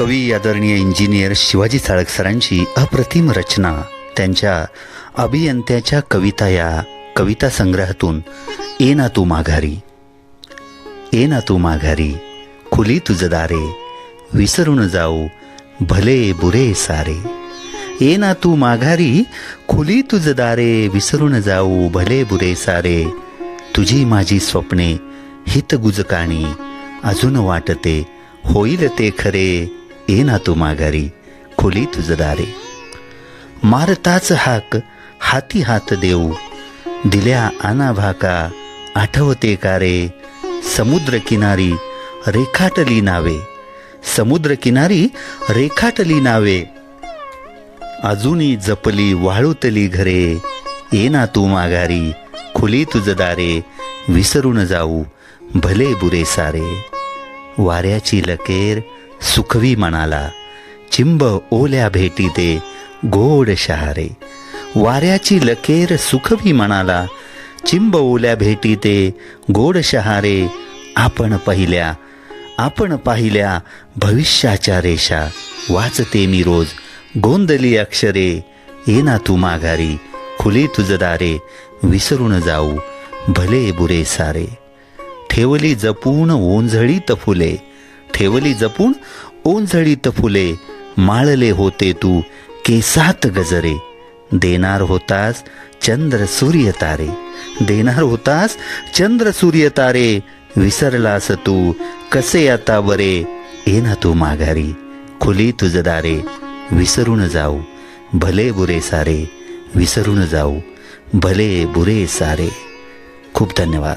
कवी आदरणीय इंजिनियर शिवाजी साळक सरांची अप्रतिम रचना त्यांच्या अभियंत्याच्या कविता या कविता संग्रहातून ए ना तू माघारी ए ना तू माघारी खुली तुझ दारे विसरून जाऊ भले बुरे सारे. ए ना तू माघारी खुली तुझ दारे विसरून जाऊ भले बुरे सारे. तुझी माझी स्वप्ने हितगुजकाणी अजून वाटते होईल ते खरे. ये ना तू माघारी खुली तुझ दारे मारताच हाक हाती हात देऊ दिल्या आना भाका आठवते का रे समुद्र किनारी रेखाटली नावे समुद्र किनारी रेखाटली नावे अजूनही जपली वाळूतली घरे ये ना तू माघारी खुली तुझ दारे विसरून जाऊ भले बुरे सारे वाऱ्याची लकेर सुखवी मनाला चिंब ओल्या भेटीते गोड शहारे. वाऱ्याची लकेर सुखवी मनाला चिंब ओल्या भेटीते गोड शहारे. आपण पहिल्या आपण पाहिल्या भविष्याच्या रेषा. वाचते मी रोज गोंदली अक्षरे ये ना तू माघारी खुली तुझ दारे विसरून जाऊ भले बुरे सारे. ठेवली जपून ओंझळीत फुले ठेवली जपून ओंझळीत फुले माळले होते तू केसात गजरे. देणार होतास चंद्र सूर्य तारे. देणार होतास चंद्र सूर्य तारे. विसरलास तू कसे आता बरे? ये ना तू माघारी खुली तुझ दारे. विसरून जाऊ भले बुरे सारे. विसरून जाऊ भले बुरे सारे. खूप धन्यवाद.